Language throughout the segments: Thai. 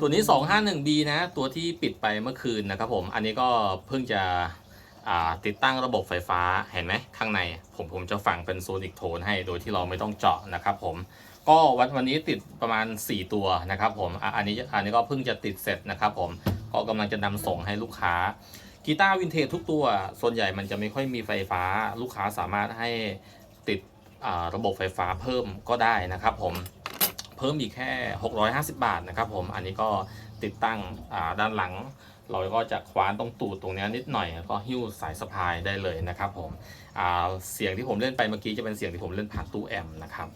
ตัวนี้ 251B นะ ตัวที่ปิดไปเมื่อคืนนะครับผม อันนี้ก็เพิ่งจะติดตั้งระบบไฟฟ้าเห็นไหมข้างใน ผมผมจะฝังเป็นโซนิกโทนให้โดยที่เราไม่ต้องเจาะนะครับผมก็วันวันนี้ติดประมาณ 4 ตัวนะครับผมอันนี้อันนี้ก็เพิ่งจะติดเสร็จนะครับผมก็กำลังจะนำส่งให้ลูกค้ากีตาร์วินเทจทุกตัวส่วนใหญ่มันจะไม่ค่อยมีไฟฟ้า ลูกค้าสามารถให้ติดระบบไฟฟ้าเพิ่มก็ได้นะครับผม เพิ่มอีกแค่ 650 บาทนะครับผมอันนี้ก็ติดตั้งอ่าด้านหลัง เราก็จะคว้านตรงตูดตรงเนี้ยนิดหน่อยก็หิ้วสายสะพายได้เลยนะครับผมอ่าเสียงที่ผมเล่นไปเมื่อกี้จะเป็นเสียงที่ผมเล่นผ่านตู้แอมป์นะครับ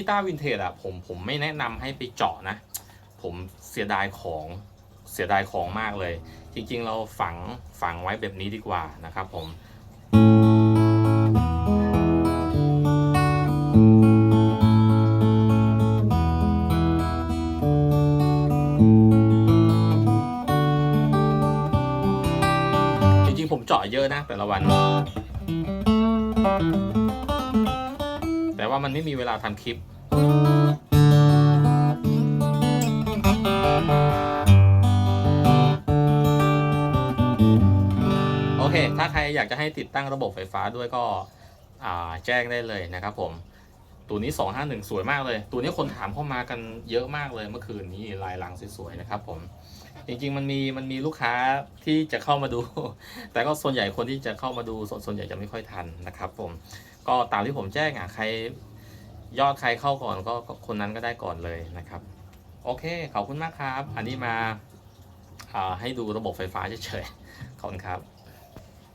กีตาร์วินเทจอะผมผมไม่แนะนำให้ไปเจาะนะ ผมเสียดายของเสียดายของมากเลย จริงๆเราฝังฝังไว้แบบนี้ดีกว่านะครับผมจริงๆผมเจาะเยอะนะแต่ละวัน ว่ามันไม่มีเวลาทำคลิป โอเค ถ้าใครอยากจะให้ติดตั้งระบบไฟฟ้าด้วยก็แจ้งได้เลยนะครับผม ตัวนี้ 251 สวยมากเลย ตัวนี้คนถามเข้ามากันเยอะมากเลยเมื่อคืนนี้ลายหลังสวยๆนะครับผม จริงๆมันมีมันมีลูกค้าที่จะเข้ามาดู แต่ก็ส่วนใหญ่คนที่จะเข้ามาดูส่วนส่วนใหญ่จะไม่ค่อยทันนะครับผมก็ตามที่ผมแจ้งอะใครยอดใครเข้าก่อนก็คนนั้นก็ได้ก่อนเลยนะครับ โอเคขอบคุณมากครับ อันนี้มาอ่าให้ดูระบบไฟฟ้าเฉยๆขอบคุณครับ